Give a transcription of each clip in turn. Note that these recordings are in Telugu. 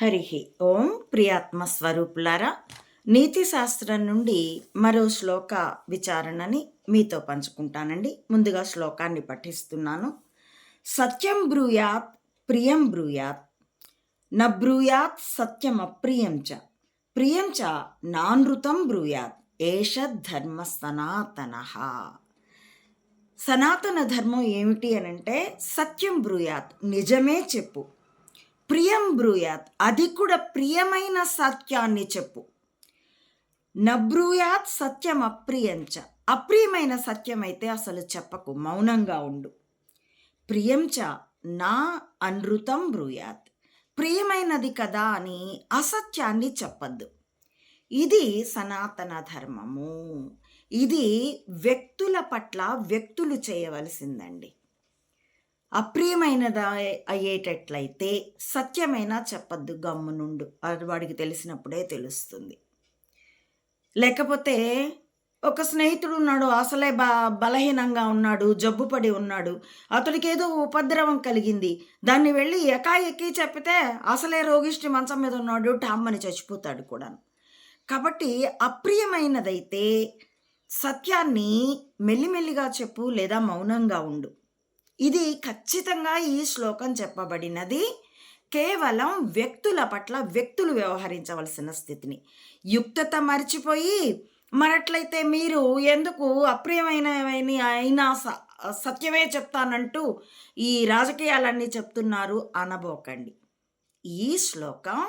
హరి ఓం ప్రియాత్మ స్వరూపులారా నీతి శాస్త్రం నుండి మరో శ్లోక విచారణని మీతో పంచుకుంటానండి. ముందుగా శ్లోకాన్ని పఠిస్తున్నాను. సత్యం బ్రూయాత్ ప్రియం బ్రూయాత్. న బ్రూయాత్ సత్యం అప్రియం చ. ప్రియం చ నానృతం బ్రూయాత్. ఏష ధర్మ సనాతన. సనాతన ధర్మం ఏమిటి అనంటే సత్యం బ్రూయాత్. నిజమే చెప్పు. ప్రియం బ్రూయాత్ అది కూడా ప్రియమైన సత్యాన్ని చెప్పు. నబ్రూయాత్ సత్యం అప్రియంచ. అప్రియమైన సత్యం అయితే అసలు చెప్పకు మౌనంగా ఉండు. ప్రియంచ నా అనృతం బ్రూయాత్. ప్రియమైనది కదా అని అసత్యాన్ని చెప్పద్దు. ఇది సనాతన ధర్మము. ఇది వ్యక్తుల పట్ల వ్యక్తులు చేయవలసిందండి. అప్రియమైనదా అయ్యేటట్లయితే సత్యమైన చెప్పద్దు గమ్మునుండు అది వాడికి తెలిసినప్పుడే తెలుస్తుంది. లేకపోతే ఒక స్నేహితుడు ఉన్నాడు అసలే బ బలహీనంగా ఉన్నాడు జబ్బుపడి ఉన్నాడు. అతడికి ఏదో ఉపద్రవం కలిగింది. దాన్ని వెళ్ళి ఎకాఎక్కి చెప్పితే అసలే రోగిష్టి మంచం మీద ఉన్నాడు టామ్మని చచ్చిపోతాడు కూడా కాబట్టి అప్రియమైనదైతే సత్యాన్ని మెల్లిమెల్లిగా చెప్పు లేదా మౌనంగా ఉండు. ఇది ఖచ్చితంగా ఈ శ్లోకం చెప్పబడినది. కేవలం వ్యక్తుల పట్ల వ్యక్తులు వ్యవహరించవలసిన స్థితిని. యుక్తత మర్చిపోయి మరట్లయితే మీరు ఎందుకు అప్రియమైన అయినా సత్యమే చెప్తానంటూ ఈ రాజకీయాలన్నీ చెప్తున్నారు అనబోకండి. ఈ శ్లోకం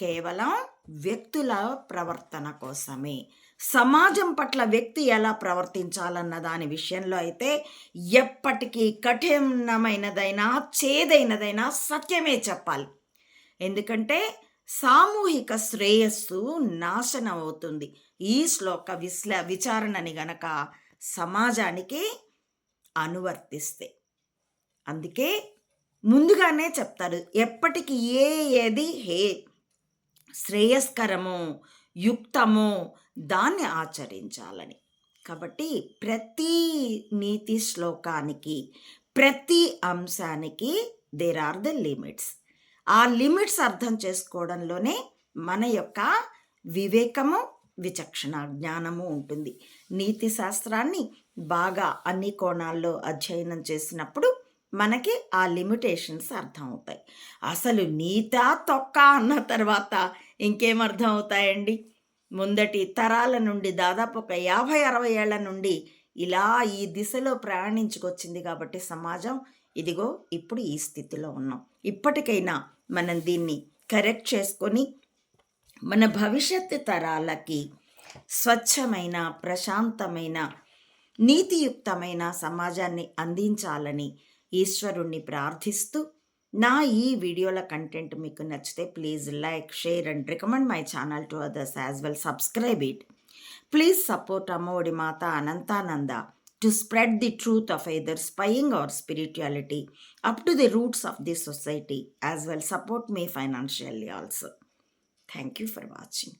కేవలం వ్యక్తుల ప్రవర్తన కోసమే. సమాజం పట్ల వ్యక్తి ఎలా ప్రవర్తించాలన్న దాని విషయంలో అయితే ఎప్పటికీ కఠినమైనదైనా చేదైనదైనా సత్యమే చెప్పాలి. ఎందుకంటే సామూహిక శ్రేయస్సు నాశనం అవుతుంది ఈ శ్లోక విశ్ల విచారణని గనక సమాజానికి అనువర్తిస్తే. అందుకే ముందుగానే చెప్తారు ఎప్పటికీ ఏ ఏది హే శ్రేయస్కరము యుక్తము దాన్ని ఆచరించాలని. కాబట్టి ప్రతి నీతి శ్లోకానికి ప్రతి అంశానికి దేర్ ఆర్ ద లిమిట్స్ ఆ లిమిట్స్ అర్థం చేసుకోవడంలోనే మన యొక్క వివేకము విచక్షణ జ్ఞానము ఉంటుంది. నీతి శాస్త్రాన్ని బాగా అన్ని కోణాల్లో అధ్యయనం చేసినప్పుడు మనకి ఆ లిమిటేషన్స్ అర్థం అవుతాయి అసలు నీత తొక్క అన్న తర్వాత ఇంకేం అర్థం అవుతాయండి ముందటి తరాల నుండి దాదాపు ఒక యాభై అరవై ఏళ్ళ నుండి ఇలా ఈ దిశలో ప్రయాణించుకొచ్చింది కాబట్టి సమాజం ఇదిగో ఇప్పుడు ఈ స్థితిలో ఉన్నాం. ఇప్పటికైనా మనం దీన్ని కరెక్ట్ చేసుకొని మన భవిష్యత్తు తరాలకి స్వచ్ఛమైన ప్రశాంతమైన నీతియుక్తమైన సమాజాన్ని అందించాలని ఈశ్వరుణ్ణి ప్రార్థిస్తూ నా ఈ వీడియోల కంటెంట్ మీకు నచ్చితే please like share and recommend my channel to others as well. Subscribe it. Please support Ammaodi Mata Anantananda to spread the truth of either spying or spirituality up to the roots of the society as well. Support me financially also. Thank you for watching.